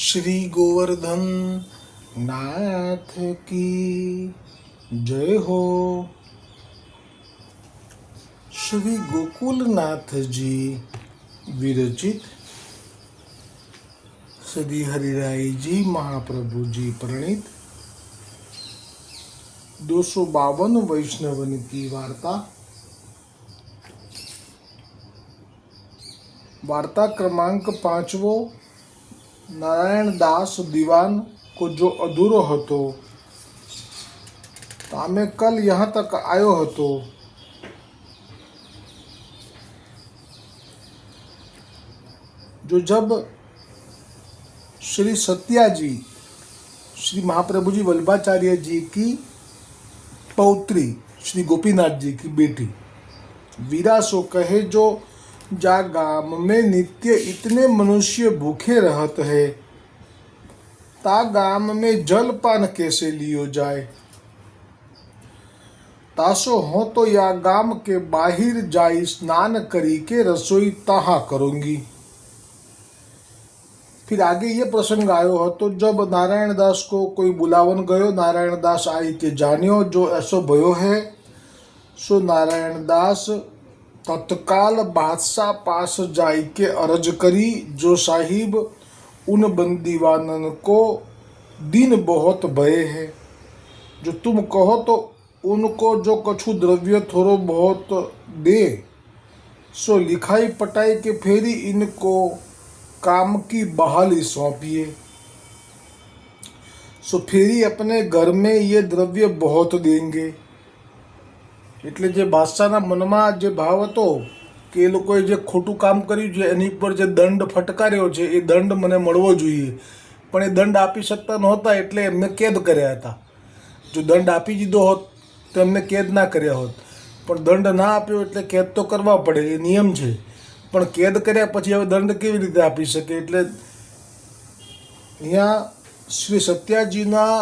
શ્રી ગોવર્ધન નાથ કી જય હો શ્રી ગોકુલનાથજી વિરચિત શ્રી હરિરાયજી મહાપ્રભુજી પ્રણીત દોસો બાવન વૈષ્ણવની કી વાર્તા વાર્તા ક્રમાંક પાંચવો पांचवो नारायण दास दीवान को जो अधूरो હતો तो मैं कल यहाँ तक आयो હતો जो जब श्री सत्या जी श्री महाप्रभु जी वल्लभाचार्य जी की पौत्री श्री गोपीनाथ जी की बेटी वीरासो कहे जो जा गाम में नित्य इतने मनुष्य भूखे रहत है। ता गाम में जल पान कैसे लियो जाए? तासो हो तो या गाम के बाहिर जाई स्नान करी के रसोई तहा करूँगी। फिर आगे ये प्रसंग आयो हो तो जब नारायण दास को कोई बुलावन गयो, नारायण दास आई के जानियो, जो ऐसो भयो है, सो नारायण दास तत्काल बादशाह पास जाइके अर्ज़ करी, जो साहिब उन बंदीवानन को दिन बहुत भय है। जो तुम कहो तो उनको जो कछु द्रव्य थोड़ो बहुत दे, सो लिखाई पटाई के फेरी इनको काम की बहाली सौंपिए। सो फेरी अपने घर में ये द्रव्य बहुत देंगे। એટલે જે બાદશાહના મનમાં જે ભાવ હતો, કે એ લોકોએ જે ખોટું કામ કર્યું છે, એની ઉપર જે દંડ ફટકાર્યો છે, એ દંડ મને મળવો જોઈએ. પણ એ દંડ આપી શકતા નહોતા એટલે એમને કેદ કર્યા હતા. જો દંડ આપી દીધો હોત, તો એમને કેદ ના કર્યા હોત. પણ દંડ ના આપ્યો એટલે કેદ તો કરવા પડે, એ નિયમ છે. પણ કેદ કર્યા પછી હવે દંડ કેવી રીતે આપી શકે? એટલે અહીંયા શ્રી સત્યાજીના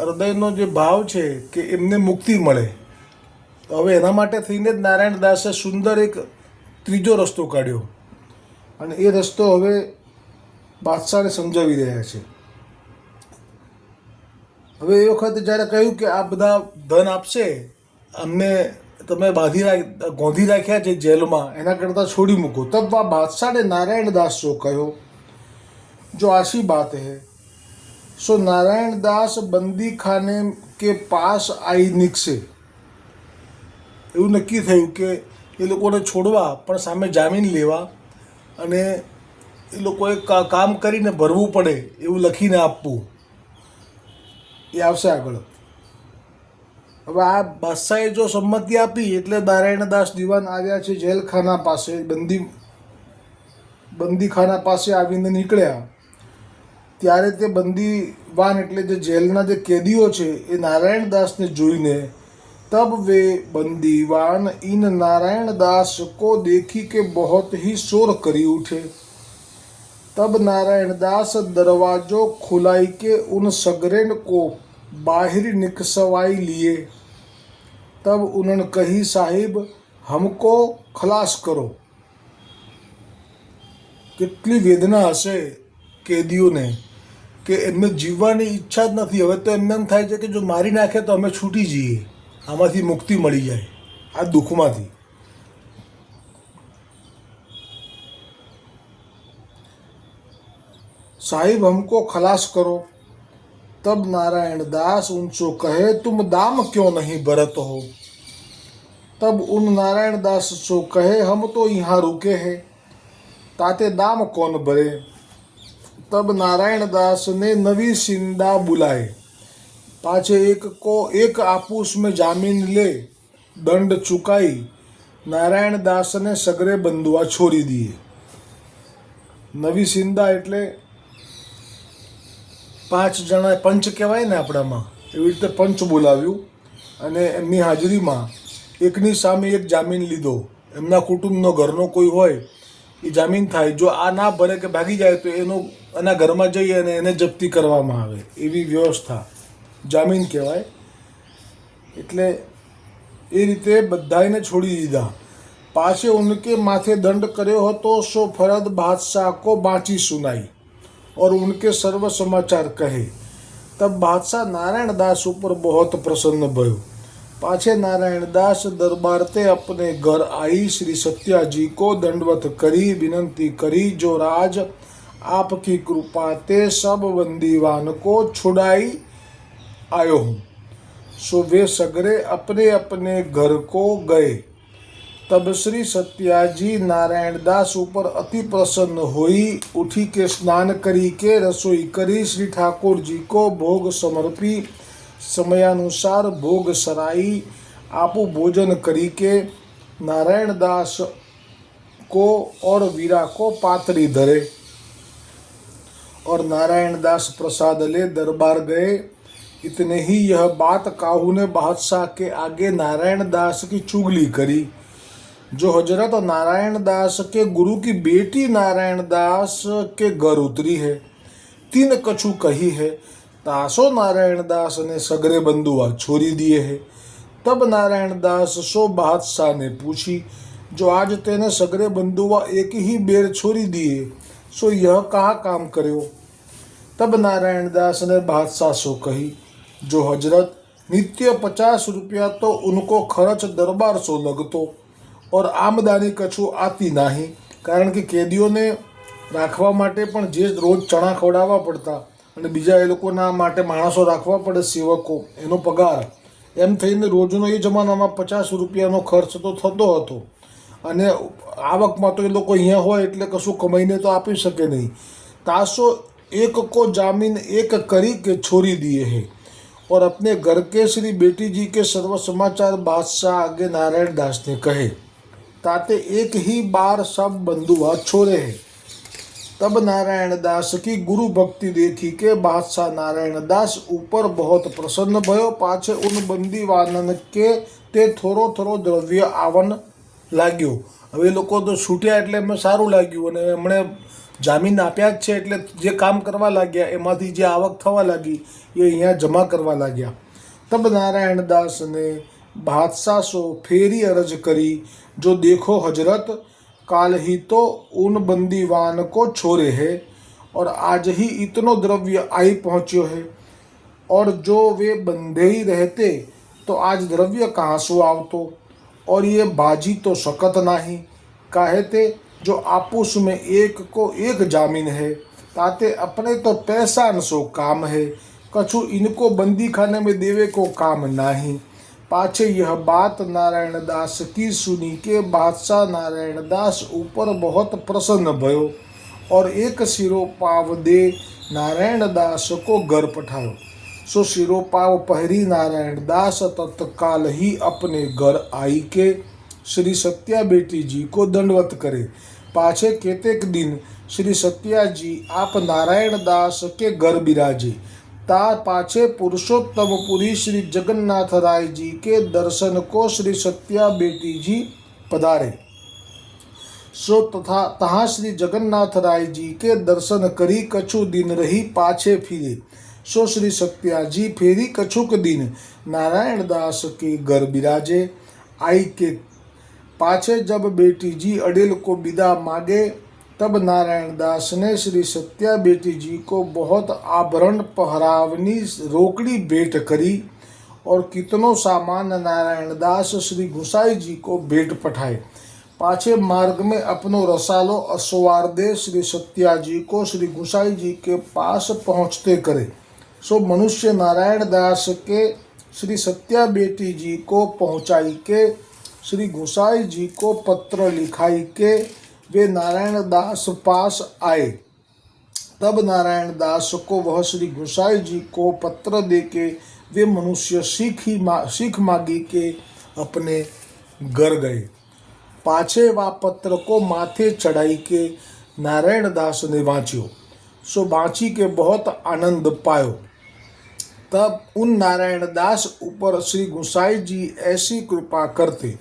હૃદયનો જે ભાવ છે, કે એમને મુક્તિ મળે. તો હવે એના માટે થઈને જ નારાયણ દાસે સુંદર એક ત્રીજો રસ્તો કાઢ્યો. અને એ રસ્તો હવે બાદશાહને સમજાવી રહ્યા છે. હવે એ વખતે જ્યારે કહ્યું કે આ બધા ધન આપશે, અમને તમે બાંધી રાખ, ગોંધી રાખ્યા છે જેલમાં, એના કરતાં છોડી મૂકો. તબ આ બાદશાહને નારાયણ દાસ જો કહ્યો, જો આશી બાત હે, સો નારાયણ દાસ બંદી ખાને કે પાસ આઈ નીકશે. એવું નક્કી થયું કે એ લોકોને છોડવા, પણ સામે જામીન લેવા અને એ લોકોએ કામ કરીને ભરવું પડે એવું લખીને આપવું. એ આવશે આગળ. હવે આ બાદશાહે જો સંમતિ આપી એટલે નારાયણદાસ દિવાન આવ્યા છે જેલખાના પાસે, બંદી, બંદીખાના પાસે આવીને નીકળ્યા. ત્યારે તે બંદીવાન એટલે જે જેલના જે કેદીઓ છે એ નારાયણદાસને જોઈને तब वे बंदीवान इन नारायण दास को देखी के बहुत ही शोर करी उठे तब नारायण दास दरवाजो खुलाई के उन सगरेन को बाहर निकसवाई लिए तब उन्होंने कही साहिब हमको खलास करो કેટલી વેદના હશે કેદીઓને કે એમને જીવવાની ઈચ્છા જ નથી હવે તો એમને એમ થાય છે કે જો મારી નાખે તો અમે છૂટી જઈએ આમાંથી મુક્તિ મળી જાય આ દુઃખમાંથી साहिब हमको खलास करो तब नारायण दास उनसे कहे तुम दाम क्यों नहीं बरत हो तब उन नारायण दास सो कहे हम तो यहाँ रुके हैं ताते दाम कौन भरे तब नारायण दास ने नवी सिंदा बुलाए पाछे एक को एक आपूस में जामीन ले दंड चुकाई નારાયણ દાસને સગરે બંધવા છોડી દીએ નવી સિંદા એટલે પાંચ જણા પંચ કહેવાય ને આપણામાં એવી રીતે પંચ બોલાવ્યું અને એમની હાજરીમાં એકની સામે એક જામીન લીધો એમના કુટુંબનો ઘરનો કોઈ હોય એ જામીન થાય જો આ ના ભરે કે ભાગી જાય તો એનો એના ઘરમાં જઈ અને એને જપ્તી કરવામાં આવે એવી વ્યવસ્થા જામીન કહેવાય એટલે એ રીતે બધાને છોડી દીધા પાછે ઉનકે માથે દંડ કર્યો હતો સો ફરદ બાદશાહ કો બાંચી સુનાઈ और उनके सर्व समाचार कहे तब बादशाह नारायण दास ऊपर बहुत प्रसन्न भयो पाछे नारायण दास दरबार ते अपने घर आई श्री सत्या जी को दंडवत करी विनंती करी जो राज आपकी कृपा ते सब बंदीवान को छुड़ाई आयो हूँ। सो वे सगरे अपने अपने घर को गए। तब श्री सत्याजी नारायण दास ऊपर अति प्रसन्न हुई, उठी के स्नान करी के रसोई करी। श्री ठाकुर जी को भोग समर्पी, समयानुसार भोग सराई, आपू भोजन करी के नारायण दास को और वीरा को पातरी धरे। और नारायण दास प्रसाद ले दरबार गए। इतने ही यह बात काहू ने बादशाह के आगे नारायण दास की चुगली करी, जो हज़रत नारायण दास के गुरु की बेटी नारायण दास के घर उतरी है। तीन कछु कही है तासो नारायण दास ने सगरे बंदुआ छोरी दिए है। तब नारायण दास सो बादशाह ने पूछी, जो आज तेने सगरे बंदुआ एक ही बेर छोरी दिए, सो यह कहाँ काम करो तब नारायण दास ने बादशाह सो कही जो हजरत नित्य पचास रुपया तो उनको खर्च दरबार सो लगतो और આમદાની કછું આતી નહીં કારણ કે કેદીઓને રાખવા માટે પણ જે રોજ ચણા ખવડાવવા પડતા અને બીજા એ લોકોના માટે માણસો રાખવા પડે સેવકો એનો પગાર એમ થઈને રોજનો એ જમાનામાં પચાસ રૂપિયાનો ખર્ચ તો થતો હતો અને આવકમાં તો એ લોકો અહીંયા હોય એટલે કશું કમાઈને તો આપી શકે નહીં તાસો एक को जामीन एक करी के छोड़ी दिए है और अपने घर के श्री बेटी जी के सर्व समाचार बादशाह आगे नारायण दास ने कहे ताते एक ही बार सब बंधुआ छोड़े हैं तब नारायण दास की गुरु भक्ति देखी के बादशाह नारायण दास ऊपर बहुत प्रसन्न भयो पाछे उन બંદીવાનન કે તે થોડો થોડો દ્રવ્ય આવન લાગ્યો હવે એ લોકો તો છૂટ્યા એટલે એમને સારું લાગ્યું અને એમણે જામીન આપ્યા જ છે એટલે જે કામ કરવા લાગ્યા એમાંથી જે આવક થવા લાગી એ અહીંયા જમા કરવા લાગ્યા તબ નારાયણ દાસ ને बादशाह सो फेरी अर्ज करी जो देखो हजरत काल ही तो उन बंदीवान को छोड़े है और आज ही इतनो द्रव्य आई पहुंचो है और जो वे बंधे ही रहते तो आज द्रव्य कहाँ सो आवतो और ये बाजी तो सकत नहीं काहे ते जो आपूस में एक को एक जामीन है, ताते अपने तो पैसा न सो काम है। कछु इनको बंदी खाने में देवे को काम नहीं। पाछे यह बात नारायण दास की सुनी के बादशाह नारायण दास ऊपर बहुत प्रसन्न भयो और एक सिरोपाव दे नारायण दास को घर पठायो। सो सिरोपाव पहरी नारायण दास तत्काल ही अपने घर आई के श्री सत्या बेटी जी को दंडवत करे। पाछे केतेक दिन श्री सत्या जी आप नारायण दास के घर बिराजे ता पाछे पुरुषोत्तम पुरी श्री जगन्नाथ राय जी के दर्शन को श्री सत्या बेटी जी पधारे सो तथा तहाँ श्री जगन्नाथ राय जी के दर्शन करी कछु दिन रही पाछे फिरे सो श्री सत्या जी फेरी कछुक दिन नारायण दास के घर बिराजे आई के पाछे जब बेटी जी अडेल को विदा मांगे, तब नारायण दास ने श्री सत्या बेटी जी को बहुत आभरण पहरावनी रोकड़ी भेंट करी और कितनों सामान नारायण दास श्री गुसाई जी को भेंट पठाए। पाछे मार्ग में अपनो रसालो असवार दे श्री सत्या जी को श्री गुसाई जी के पास पहुँचते करे। सो मनुष्य नारायण दास के श्री सत्या बेटी जी को पहुँचाई के श्री गुसाई जी को पत्र लिखाई के वे नारायण दास पास आए तब नारायण दास को वह श्री गुसाई जी को पत्र दे के वे मनुष्य सीख ही मा, सीख मागी के अपने घर गए पाछे वा पत्र को माथे चढ़ाई के नारायण दास ने वांच्यो सो बाँची के बहुत आनंद पायो तब उन नारायण दास ऊपर श्री गुसाई जी ऐसी कृपा करते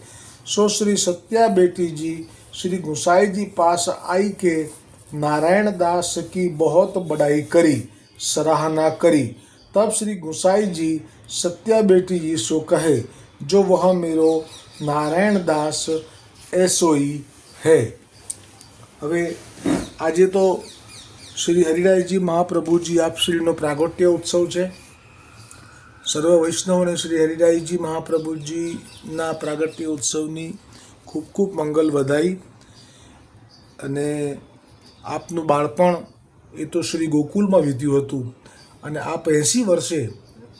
सो श्री सत्या बेटी जी श्री गुसाई जी पास आई के नारायण दास की बहुत बड़ाई करी सराहना करी तब श्री गुसाई जी सत्या बेटी जी सो कहे जो वह मेरो નારાયણ દાસ એસોઈ હે હવે આજે તો શ્રી હરિરાયજી મહાપ્રભુજી આપશ્રીનો પ્રાગટ્ય ઉત્સવ છે સર્વ વૈષ્ણવને શ્રી હરિરાયજી મહાપ્રભુજીના પ્રાગટ્ય ઉત્સવની ખૂબ ખૂબ મંગલ વધાઈ. અને આપનું બાળપણ એ તો શ્રી ગોકુલમાં વીત્યું હતું અને આપ એંસી વર્ષે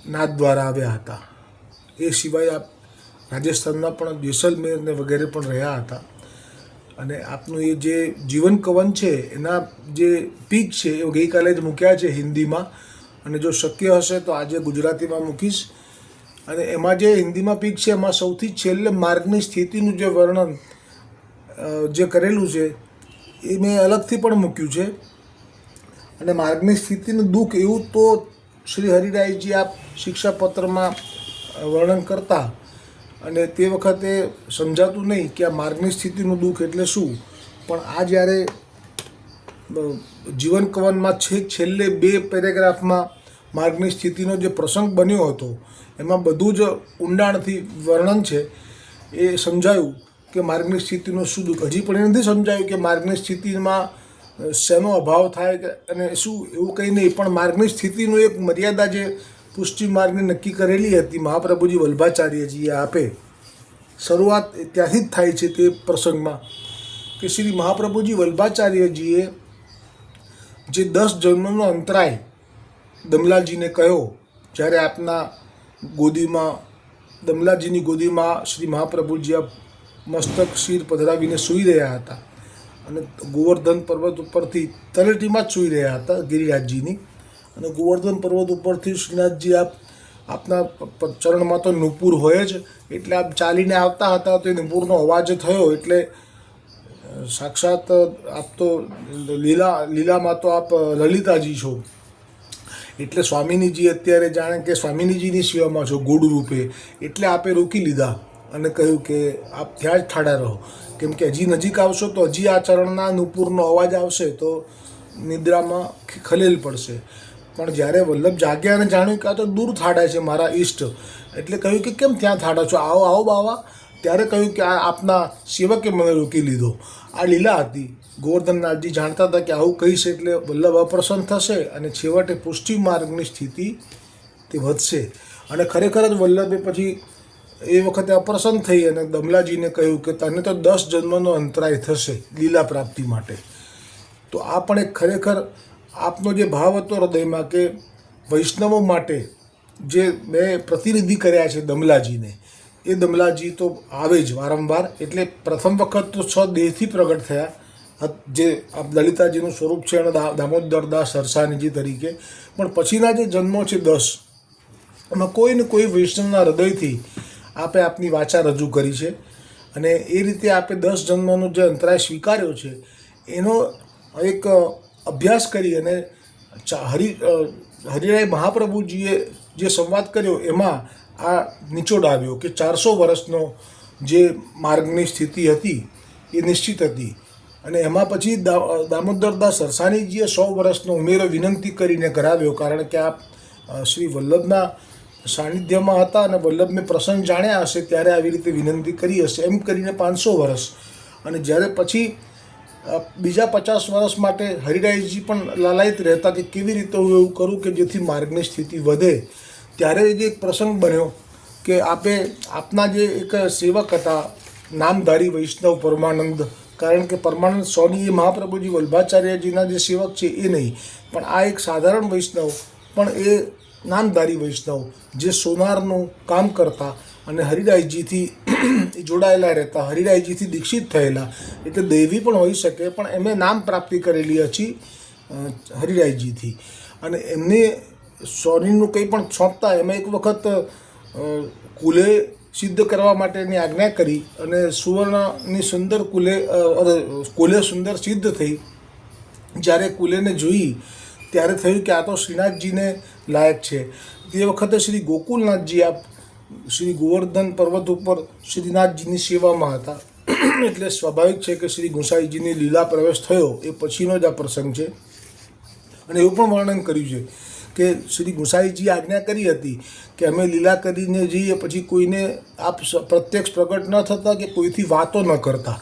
નાથ દ્વારા આવ્યા હતા. એ સિવાય આપ રાજસ્થાનના પણ જેસલમેર ને વગેરે પણ રહ્યા હતા. અને આપનું એ જે જીવન કવન છે, એના જે પીક છે, એ ગઈકાલે જ મૂક્યા છે હિન્દીમાં. અને જો શક્ય હશે તો આજે ગુજરાતીમાં મૂકીશ. અને એમાં જે હિન્દીમાં પીક છે, એમાં સૌથી છેલ્લે માર્ગની સ્થિતિનું જે વર્ણન જે કરેલું છે, એ મેં અલગથી પણ મૂક્યું છે. અને માર્ગની સ્થિતિનું દુઃખ એવું તો શ્રી હરિરાયજી આપ શિક્ષાપત્રમાં વર્ણન કરતા. અને તે વખતે સમજાતું નહીં કે આ માર્ગની સ્થિતિનું દુઃખ એટલે શું. પણ આ જ્યારે જીવન કવનમાં છેક છેલ્લે બે પેરેગ્રાફમાં માર્ગની સ્થિતિનો જે પ્રસંગ બન્યો હતો, એમાં બધું જ ઊંડાણથી વર્ણન છે. એ સમજાયું કે માર્ગની સ્થિતિનો શું દુઃખ. હજી પણ એ નથી સમજાયું કે માર્ગની સ્થિતિમાં શેનો અભાવ થાય અને શું એવું કંઈ નહીં, પણ માર્ગની સ્થિતિનું એક મર્યાદા જે પુષ્ટિ માર્ગની નક્કી કરેલી હતી મહાપ્રભુજી વલ્ભાચાર્યજીએ આપે. શરૂઆત ત્યાંથી જ થાય છે તે પ્રસંગમાં કે શ્રી મહાપ્રભુજી વલ્ભાચાર્યજીએ જે દસ જન્મનો અંતરાય દમલાજીને કહ્યો, જ્યારે આપના ગોદીમાં, દમલાલજીની ગોદીમાં શ્રી મહાપ્રભુજી મસ્તક શિર પધરાવીને સૂઈ રહ્યા હતા અને ગોવર્ધન પર્વત ઉપરથી તલેટીમાં જ સૂઈ રહ્યા હતા ગિરિરાજજીની અને ગોવર્ધન પર્વત ઉપરથી શ્રીનાથજી આપ, આપના ચરણમાં તો નુપુર હોય જ, એટલે આપ ચાલીને આવતા હતા તો એ નુપુરનો અવાજ થયો એટલે સાક્ષાત આપ તો લીલા, લીલામાં તો આપ લલિતાજી છો. એટલે સ્વામિનીજી અત્યારે જાણે કે સ્વામિનીજીની સેવામાં છો ગુડ રૂપે. એટલે આપે રોકી લીધા અને કહ્યું કે આપ ત્યાં જ ઠાડા રહો. કેમ કે હજી નજીક આવશો તો હજી આ ચરણના નુપુરનો અવાજ આવશે તો નિદ્રામાં ખલેલ પડશે. પણ જ્યારે વલ્લભ જાગ્યા અને જાણ્યું કે આ તો દૂર થાડા છે મારા ઈષ્ટ, એટલે કહ્યું કે કેમ ત્યાં થાડા છો? આવો આવો બાવા. ત્યારે કહ્યું કે આ આપના સેવકે મને રોકી લીધો. આ લીલા હતી ગોવર્ધનનાથજી જાણતા હતા કે આવું કહીશ એટલે વલ્લભ અપ્રસન્ન થશે અને છેવટે પુષ્ટિ માર્ગની સ્થિતિ તે વધશે. અને ખરેખર જ વલ્લભે પછી એ વખતે અપ્રસન્ન થઈ અને દમલાજીને કહ્યું કે તને તો દસ જન્મનો અંતરાય થશે લીલા પ્રાપ્તિ માટે. તો આ પણ એક ખરેખર આપનો જે ભાવ હતો હૃદયમાં કે વૈષ્ણવો માટે જે મેં પ્રતિનિધિ કર્યા છે દમલાજીને એ દમલાજી તો આવે જ વારંવાર. એટલે પ્રથમ વખત તો છ દેહથી પ્રગટ થયા. જે દલિતાજીનું સ્વરૂપ છે અને દામોદર દાસ સરસાનીજી તરીકે. પણ પછીના જે જન્મો છે દસ, એમાં કોઈ ને કોઈ વૈષ્ણવના હૃદયથી આપે આપની વાચા રજૂ કરી છે. અને એ રીતે આપે દસ જન્મનો જે અંતરાય સ્વીકાર્યો છે, એનો એક અભ્યાસ કરી અને હરિ હરિરાય મહાપ્રભુજીએ જે સંવાદ કર્યો, એમાં આ નિચોડ આવ્યો કે ચારસો વર્ષનો જે માર્ગની સ્થિતિ હતી, એ નિશ્ચિત હતી. અને એમાં પછી દામોદરદાસ સરસાણીજીએ સો વર્ષનો ઉમેરો વિનંતી કરીને કરાવ્યો કારણ કે આ શ્રી વલ્લભના સાનિધ્યમાં હતા અને વલ્લભને પ્રસંગ જાણ્યા હશે, ત્યારે આવી રીતે વિનંતી કરી હશે, એમ કરીને પાંચસો વર્ષ. અને જ્યારે પછી બીજા પચાસ વર્ષ માટે હરિરાયજી પણ લાલાયિત રહેતા કે કેવી રીતે હું એવું કરું કે જેથી માર્ગની સ્થિતિ વધે ત્યારે જ એક પ્રસંગ બન્યો કે આપે આપના જે એક સેવક હતા, નામધારી વૈષ્ણવ પરમાનંદ, કારણ કે પરમાનંદ સ્વામી એ મહાપ્રભુજી વલ્ભાચાર્યજીના જે સેવક છે એ નહીં, પણ આ એક સાધારણ વૈષ્ણવ, પણ એ નામધારી વૈષ્ણવ, જે સોનારનું કામ કરતા અને હરિરાયજીથી જોડાયેલા રહેતા, હરિરાયજીથી દીક્ષિત થયેલા, એટલે દેવી પણ હોઈ શકે, પણ એમણે નામ પ્રાપ્તિ કરેલી હતી હરિરાયજીથી. અને એમને સોનીનું કંઈ પણ સોંપતા એમાં એક વખત કુલે સિદ્ધ કરવા માટેની આજ્ઞા કરી અને સુવર્ણની સુંદર કુલે કુલે સુંદર સિદ્ધ થઈ. જ્યારે કુલેને જોઈ, ત્યારે થયું કે આ તો શ્રીનાથજીને લાયક છે. તે વખતે શ્રી ગોકુલનાથજી આપ, શ્રી ગોવર્ધન પર્વત ઉપર શ્રીનાથજીની સેવામાં હતા. એટલે સ્વાભાવિક છે કે શ્રી ગુંસાઈજીની લીલા પ્રવેશ થયો, એ પછીનો જ આ પ્રસંગ છે. અને એવું પણ વર્ણન કર્યું છે. કે શ્રી ગુસાઈજી આજ્ઞા કરી હતી કે અમે લીલા કરીને જઈએ, પછી કોઈને આપ પ્રત્યક્ષ પ્રગટ ન થતા કે કોઈથી વાતો ન કરતા.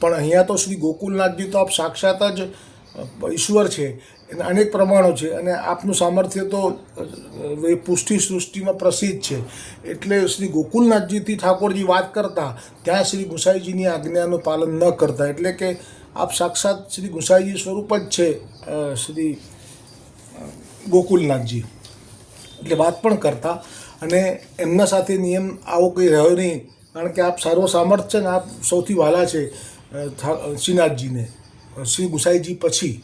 પણ અહીંયા તો શ્રી ગોકુલનાથજી તો આપ સાક્ષાત જ ઈશ્વર છે, એના અનેક પ્રમાણો છે, અને આપનું સામર્થ્ય તો એ પુષ્ટિ સૃષ્ટિમાં પ્રસિદ્ધ છે. એટલે શ્રી ગોકુલનાથજીથી ઠાકોરજી વાત કરતા, ત્યાં શ્રી ગુસાઈજીની આજ્ઞાનું પાલન ન કરતા. એટલે કે આપ સાક્ષાત શ્રી ગુસાઈજી સ્વરૂપ જ છે શ્રી ગોકુલનાથજી એટલે વાત પણ કરતા અને એમના સાથે નિયમ આવો કંઈ રહ્યો નહીં, કારણ કે આપ સારો સામર્થ છે ને આપ સૌથી વહાલા છે શ્રીનાથજીને શ્રી ગુસાઈજી પછી.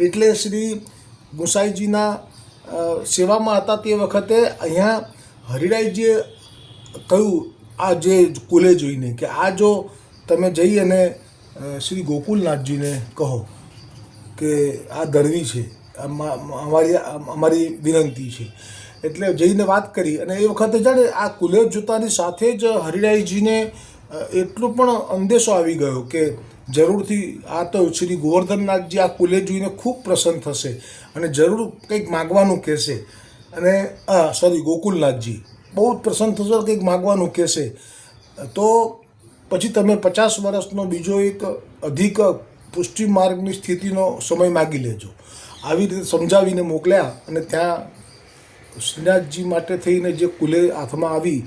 એટલે શ્રી ગુસાઈજીના સેવામાં હતા તે વખતે અહીંયા હરિરાયજીએ કહ્યું, આ જે કુલે જોઈને કે આ જો તમે જઈ અને શ્રી ગોકુલનાથજીને કહો કે આ દરવી છે. અમારી અમારી વિનંતી છે. એટલે જઈને વાત કરી અને એ વખતે જાણે આ કુલેજ જોતાની સાથે જ હરિરાયજીને એટલો પણ અંદેશો આવી ગયો કે જરૂરથી આ તો શ્રી ગોવર્ધનનાથજી આ કુલે જોઈને ખૂબ પ્રસન્ન થશે અને જરૂર કંઈક માગવાનું કહેશે. અને આ સોરી ગોકુલનાથજી બહુ જ પ્રસન્ન થશે કંઈક માગવાનું કહેશે. તો પછી તમે પચાસ વર્ષનો બીજો એક અધિક પુષ્ટિ માર્ગની સ્થિતિનો સમય માગી લેજો. આવી રીતે સમજાવીને મોકલ્યા અને ત્યાં શ્રીનાથજી માટે થઈને જે કુલે હાથમાં આવી,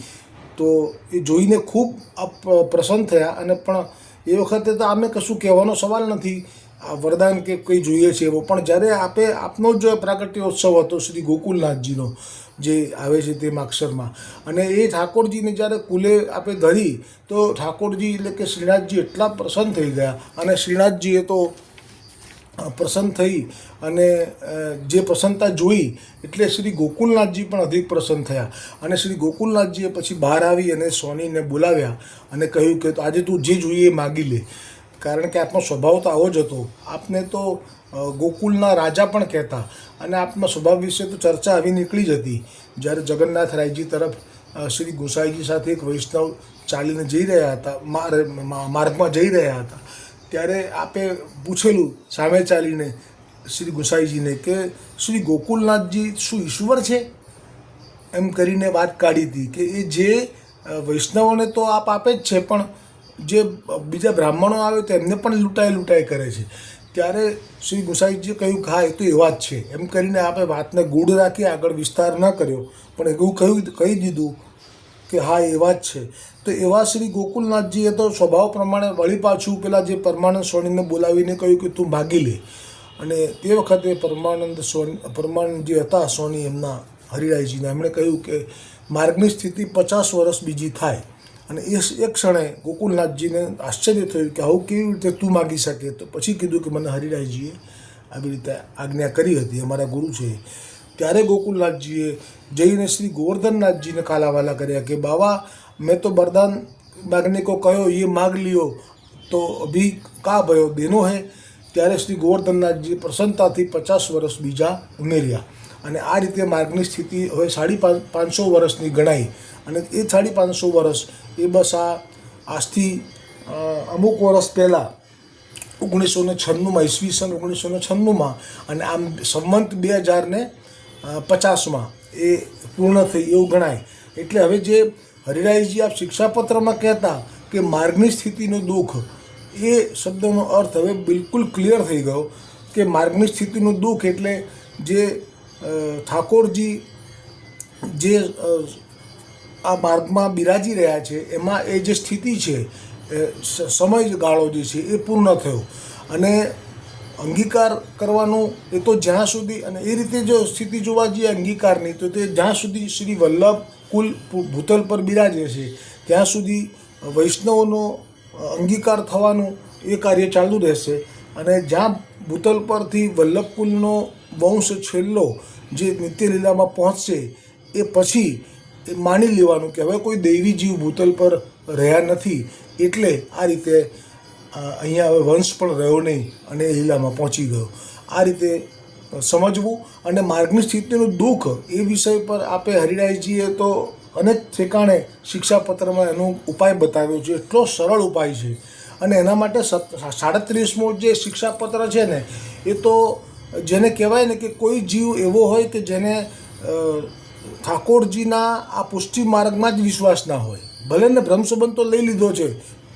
તો એ જોઈને ખૂબ પ્રસન્ન થયા અને પણ એ વખતે તો અમે કશું કહેવાનો સવાલ નથી. આ વરદાન કે કંઈ જોઈએ છે એવો. પણ જ્યારે આપે, આપનો જ પ્રાગટ્યોત્સવ હતો શ્રી ગોકુલનાથજીનો, જે આવે છે તે માક્ષરમાં અને એ ઠાકોરજીને જ્યારે કુલે આપે ધરી, તો ઠાકોરજી એટલે કે શ્રીનાથજી એટલા પ્રસન્ન થઈ ગયા. અને શ્રીનાથજીએ તો પ્રસન્ન થઈ અને જે પ્રસન્નતા જોઈ એટલે શ્રી ગોકુલનાથજી પણ અધિક પ્રસન્ન થયા. અને શ્રી ગોકુલનાથજીએ પછી બહાર આવી અને સોનીને બોલાવ્યા અને કહ્યું કે આજે તું જે જોઈએ એ માગી લે. કારણ કે આપનો સ્વભાવ તો આવો જ હતો. આપને તો ગોકુલના રાજા પણ કહેતા અને આપના સ્વભાવ વિશે તો ચર્ચા આવી નીકળી જ હતી. જ્યારે જગન્નાથ રાયજી તરફ શ્રી ગોસાઈજી સાથે એક વૈષ્ણવ ચાલીને જઈ રહ્યા હતા, માર- માર્ગમાં જઈ રહ્યા હતા. ત્યારે આપે પૂછેલું સામે ચાલીને શ્રી ગુસાઈજીને કે, શ્રી ગોકુલનાથજી શું ઈશ્વર છે? એમ કરીને વાત કાઢી હતી કે, એ જે વૈષ્ણવોને તો આપ આપે જ છે, પણ જે બીજા બ્રાહ્મણો આવે તો એમને પણ લૂંટાઈ લૂંટાઈ કરે છે. ત્યારે શ્રી ગુસાઈજીએ કહ્યું કે હા, એ તો એવા જ છે. એમ કરીને આપણે વાતને ગૂઢ રાખી આગળ વિસ્તાર ન કર્યો. પણ એવું કહ્યું, કહી દીધું કે હા એવા જ છે. તો એવા શ્રી ગોકુલનાથજીએ તો સ્વભાવ પ્રમાણે વળી પાછું પેલા જે પરમાનંદ સ્વામીને બોલાવીને કહ્યું કે તું ભાગી લે. અને તે વખતે પરમાનંદ સ્વામી, પરમાનંદ જે હતા સોની એમના હરિરાયજીના, એમણે કહ્યું કે માર્ગની સ્થિતિ પચાસ વર્ષ બીજી થાય. અને એ એક ક્ષણે ગોકુલનાથજીને આશ્ચર્ય થયું કે આવું કેવી રીતે તું માગી શકે? તો પછી કીધું કે મને હરિરાયજીએ આવી રીતે આજ્ઞા કરી હતી, અમારા ગુરુ છે. ત્યારે ગોકુલનાથજીએ જઈને શ્રી ગોવર્ધનનાથજીને કાલાવાલા કર્યા કે, બાવા, મેં તો બરદાન માગને કો કયો એ માગ લ્યો. તો અભી કા ભયો દેનો હે? ત્યારે શ્રી ગોવર્ધનનાથજી પ્રસન્નતાથી પચાસ વર્ષ બીજા ઉમેર્યા. અને આ રીતે માર્ગની સ્થિતિ હવે સાડી પાંચસો વર્ષની ગણાઈ અને એ સાડી પાંચસો વર્ષ એ બસ આ આજથી અમુક વર્ષ પહેલાં ઓગણીસો ને છન્નુંમાં ઈસવીસન ઓગણીસો ને છન્નુંમાં, અને આમ સંવંત બે હજારને પચાસમાં એ પૂર્ણ થઈ એવું ગણાય. એટલે હવે જે હરિરાયજી આપ શિક્ષાપત્રમાં કહેતા કે માર્ગની સ્થિતિનું દુઃખ, એ શબ્દનો અર્થ હવે બિલકુલ ક્લિયર થઈ ગયો કે માર્ગની સ્થિતિનું દુઃખ એટલે જે ઠાકોરજી જે આ માર્ગમાં બિરાજી રહ્યા છે, એમાં એ જે સ્થિતિ છે, એ સ- સમયગાળો જે છે એ પૂર્ણ થયો. અને અંગીકાર કરવાનું એ તો જ્યાં સુધી અને એ રીતે જો સ્થિતિ જોવા જઈએ અંગીકારની, તો તે જ્યાં સુધી શ્રી વલ્લભ કુલ ભૂતલ પર બિરાજે છે, ત્યાં સુધી વૈષ્ણવોનો અંગીકાર થવાનું એ કાર્ય ચાલુ રહેશે. અને જ્યાં ભૂતલ પરથી વલ્લભ કુલનો વંશ છેલ્લો જે નિત્યલીલામાં પહોંચશે, એ પછી એ માની લેવાનું કે હવે કોઈ દૈવી જીવ ભૂતલ પર રહ્યા નથી, એટલે આ રીતે અહીંયા હવે વંશ પણ રહ્યો નહીં અને એ લીલામાં પહોંચી ગયો. આ રીતે સમજવું અને માર્ગની સ્થિતિનું દુઃખ એ વિષય પર આપે હરિરાયજીએ તો અનેક ઠેકાણે શિક્ષાપત્રમાં એનો ઉપાય બતાવ્યો છે. એટલો સરળ ઉપાય છે. અને એના માટે સાડત્રીસમો જે શિક્ષાપત્ર છે ને, એ તો જેને કહેવાય ને કે કોઈ જીવ એવો હોય કે જેને ઠાકોરજીના આ પુષ્ટિ માર્ગમાં જ વિશ્વાસ ના હોય. ભલે ને ભ્રમસંબંધ તો લઈ લીધો છે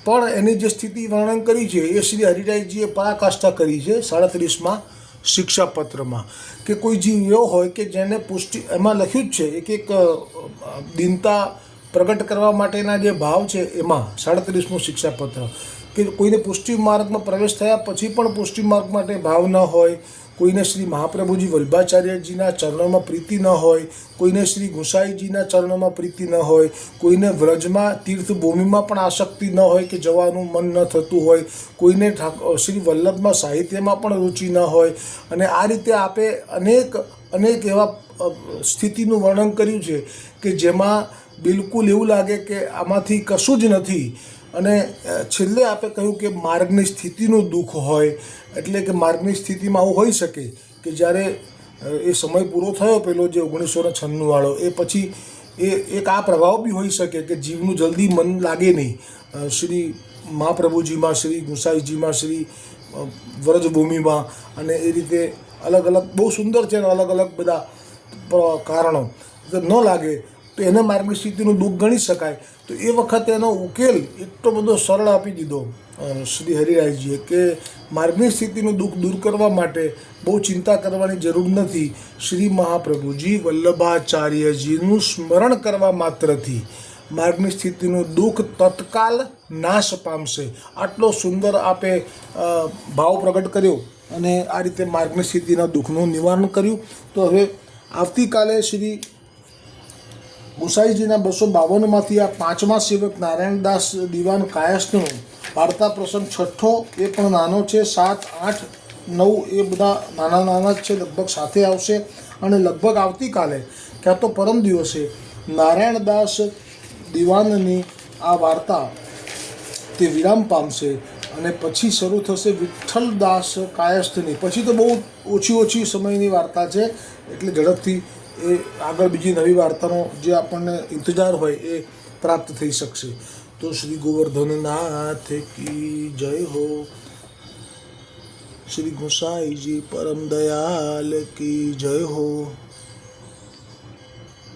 પણ એની જે સ્થિતિ વર્ણન કરી છે, એ શ્રી હરિરાયજીએ પરાકાષ્ઠા કરી છે સાડત્રીસમાં શિક્ષાપત્રમાં. કે કોઈ જીવ એવો હોય કે જેને પુષ્ટિ, એમાં લખ્યું જ છે, એક એક દિનતા પ્રગટ કરવા માટેના જે ભાવ છે, એમાં સાડત્રીસમું શિક્ષાપત્ર. કે કોઈને પુષ્ટિ માર્ગમાં પ્રવેશ થયા પછી પણ પુષ્ટિ માર્ગ માટે ભાવ ન હોય કોઈને શ્રી મહાપ્રભુજી વલ્ભાચાર્યજીના ચરણોમાં પ્રીતિ ન હોય, કોઈને શ્રી ગુસાઈજીના ચરણોમાં પ્રીતિ ન હોય, કોઈને વ્રજમાં તીર્થભૂમિમાં પણ આસક્તિ ન હોય કે જવાનું મન ન થતું હોય, કોઈને શ્રી વલ્લભમાં સાહિત્યમાં પણ રુચિ ન હોય. અને આ રીતે આપે અનેક અનેક એવા સ્થિતિનું વર્ણન કર્યું છે કે જેમાં બિલકુલ એવું લાગે કે આમાંથી કશું જ નથી. અને છેલ્લે આપે કહ્યું કે માર્ગની સ્થિતિનું દુઃખ હોય એટલે કે માર્ગની સ્થિતિમાં આવું હોઈ શકે કે જ્યારે એ સમય પૂરો થયો પેલો જે ઓગણીસો ને છન્નુંવાળો એ પછી એ, એક આ પ્રભાવ બી હોઈ શકે કે જીવનું જલ્દી મન લાગે નહીં. શ્રી મહાપ્રભુજીમાં, શ્રી ગુસાઈજીમાં, શ્રી વ્રજભૂમિમાં અને એ રીતે અલગ અલગ બહુ સુંદર છે અલગ અલગ બધા કારણો. ન લાગે તો એને માર્ગની સ્થિતિનું દુઃખ ગણી શકાય. તો એ વખતે એનો ઉકેલ એટલો બધો સરળ આપી દીધો શ્રી હરિરાયજીએ કે માર્ગની સ્થિતિનું દુઃખ દૂર કરવા માટે બહુ ચિંતા કરવાની જરૂર નથી. શ્રી મહાપ્રભુજી વલ્લભાચાર્યજીનું સ્મરણ કરવા માત્રથી માર્ગની સ્થિતિનું દુઃખ તત્કાલ નાશ પામશે. આટલો સુંદર આપે ભાવ પ્રગટ કર્યો અને આ રીતે માર્ગની સ્થિતિના દુઃખનું નિવારણ કર્યું. તો હવે આવતીકાલે શ્રી ગુસાઈજીના બસો બાવનમાંથી આ પાંચમા સેવક નારાયણદાસ દિવાન કાયસનો વાર્તા પ્રસંગ છઠ્ઠો એ પણ નાનો છે. સાત, આઠ, નવ એ બધા નાના નાના જ છે, લગભગ સાથે આવશે. અને લગભગ આવતીકાલે, ક્યાં તો પરમ દિવસે, નારાયણદાસ દિવાનની આ વાર્તા તે વિરામ પામશે અને પછી શરૂ થશે વિઠ્ઠલદાસ કાયસ્થની પછી તો બહુ ઓછી ઓછી સમયની વાર્તા છે, એટલે ઝડપથી એ આગળ બીજી નવી વાર્તાનો જે આપણને ઇંતજાર હોય એ પ્રાપ્ત થઈ શકશે. તો શ્રી ગોવર્ધનનાથ કી જય હો. શ્રી ગુસાઈજી પરમ દયાલ કી જય હો.